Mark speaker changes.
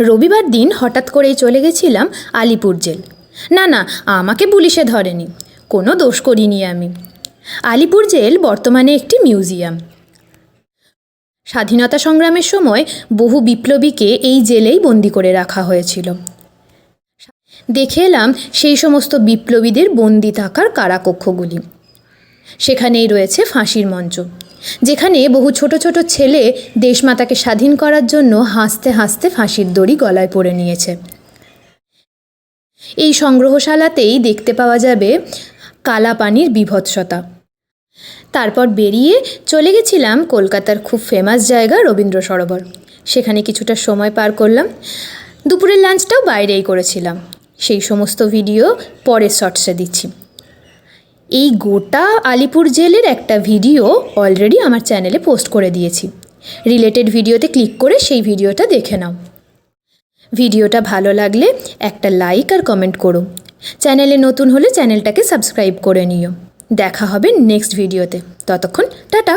Speaker 1: রবিবার দিন হঠাৎ করেই চলে গেছিলাম আলিপুর জেল। না না, আমাকে পুলিশে ধরেনি। কোনো দোষ করিনি আমি। আলিপুর জেল বর্তমানে একটি মিউজিয়াম। স্বাধীনতা সংগ্রামের সময় বহু বিপ্লবীকে এই জেলেই বন্দি করে রাখা হয়েছিল। দেখে এলাম সেই সমস্ত বিপ্লবীদের বন্দি থাকার কারাকক্ষগুলি। সেখানেই রয়েছে ফাঁসির মঞ্চ। যেখানে বহু ছোট ছোট ছেলে দেশমাতাকে স্বাধীন করার জন্য হাসতে হাসতে ফাঁসির দড়ি গলায় পরে নিয়েছে। এই সংগ্রহশালাতেই দেখতে পাওয়া যাবে কালাপানির বিভৎসতা। তারপর বেরিয়ে চলে গেছিলাম কলকাতার খুব ফেমাস জায়গা রবীন্দ্র সরোবর। সেখানে কিছুটা সময় পার করলাম। দুপুরের লাঞ্চটাও বাইরেই করেছিলাম। সেই সমস্ত ভিডিও পরের শর্টসে দিচ্ছি। এই গোটা আলিপুর জেলের একটা ভিডিও অলরেডি আমার চ্যানেলে পোস্ট করে দিয়েছি। রিলেটেড ভিডিওতে ক্লিক করে সেই ভিডিওটা দেখে নাও। ভিডিওটা ভালো লাগলে একটা লাইক আর কমেন্ট করো। চ্যানেলে নতুন হলে চ্যানেলটাকে সাবস্ক্রাইব করে নিও। দেখা হবে নেক্সট ভিডিওতে ততক্ষণ টাটা।